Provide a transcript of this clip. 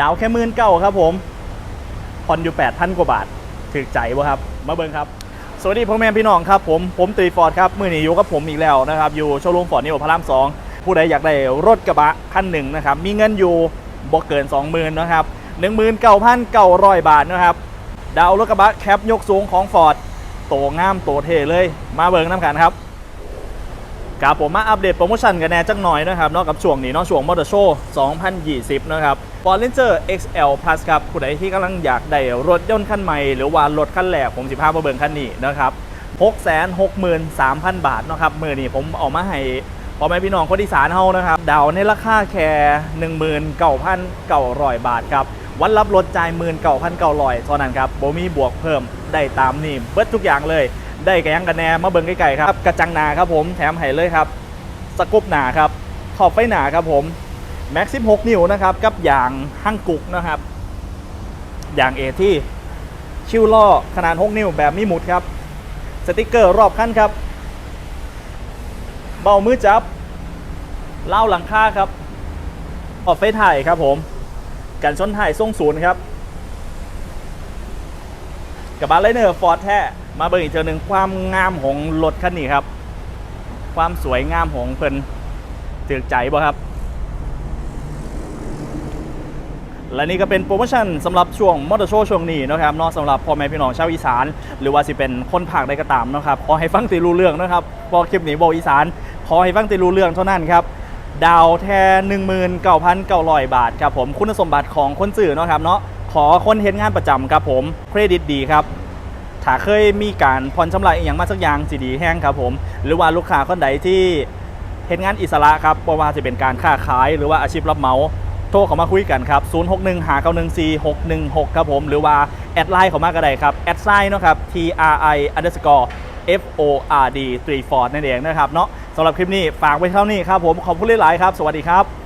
ดาวแค่หมื่นเก้าครับผมผ่อนอยู่8,000กว่าบาทถือใจวะครับ มาเบิ่งครับ สวัสดีพ่อแม่พี่น้องครับผมผมตีฟอร์ดครับ มือนี้อยู่กับผมอีกแล้วนะครับ อยู่โชว์รูมฟอร์ดนิวพระรามสองผู้ใดอยากได้รถกระบะคันหนึ่งนะครับ มีเงินอยู่บ่เกิน 20,000นะครับ19,900 บาทนะครับดาวรถกระบะแคปยกสูงของฟอร์ดโตงามโตเท่เลย มาเบิ่งน้ำกันครับ ครับผมมาอัปเดตโปรโมชั่นกันแน่จังหน่อยนะครับนอกกับช่วงนี้เนอกช่วงมอเตอร์โชว์2020 นะครับ f o r r a n g e r XL Plus ครับผู้ใดที่กำลังอยากได้รถยนต์คันใหม่หรือว่ารถคันแรกผมสิพามาเบิ่งคันนี้นะครับ663,000 บาทนะครับมือนี้ผมเอามาให้พ่อแม่พี่น้องคนอีสานเฮานะครับดาวในราคาแค่19,900 บาทครับวันรับรถจ่าย19,900เท่านั้นครับโบมีบวกเพิ่มได้ตามนี่เบิดทุกอย่างเลย ได้กระยังกันแน่มาเบิ่งใกล้ๆครับกระจังหนาครับผมแถมให้เลยครับสกุปหนาครับขอบไฟหนาครับผมแม็ก16 นิ้วนะครับกับยางห้างกุกนะครับยางเอที่ชิวล่อขนาด 6 นิ้วแบบมีหมุดครับ สติกเกอร์รอบคันครับ เบามือจับเล่าหลังคาครับ ออกไฟถ่ายครับผม กันชนถ่ายทรงศูนย์ครับ กับบาร์ไลเนอร์ฟอร์ดแท้มาเบิ่งอีกเจอหนึ่งความงามของรถคันนี้ครับ ความสวยงามของเพิ่นถือใจบ่ครับ และนี่ก็เป็นโปรโมชั่นสำหรับช่วงมอเตอร์โชว์ช่วงนี้นะครับเนอกสำหรับพ่อแม่พี่น้องชาวอีสาน หรือว่าสิเป็นคนภาคใดก็ตามนะครับขอให้ฟังตีรู้เรื่องนะครับพอคลิปนี้บอกอีสาน ขอให้ฟังตีรู้เรื่องเท่านั้นครับดาวแท้19,900 บาทครับผมคุณสมบัติของคนสื่อเนาะครับเนาะ ขอคนเห็นงานประจำครับผมเครดิตดีครับถ้าเคยมีการผ่อนชำระอหย่างมาสักอย่างสีดีแห้งครับผมหรือว่าลูกค้าคนใดที่เห็นงานอิสระครับบ่ว่าจะเป็นการค้าขายหรือว่าอาชีพรับเหมาโทรเข้ามาคุยกันครับ 061 5 9 1 4 6 1 6 ครับผม หรือว่า แอดไลน์เข้ามาก็ได้ครับ แอดไซน์นะครับ T R I underscore F O R D 3 Ford นั่นเองนะครับเนาะสำหรับคลิปนี้ฝากไว้เท่านี้ครับผม ขอบคุณหลายๆครับ สวัสดีครับ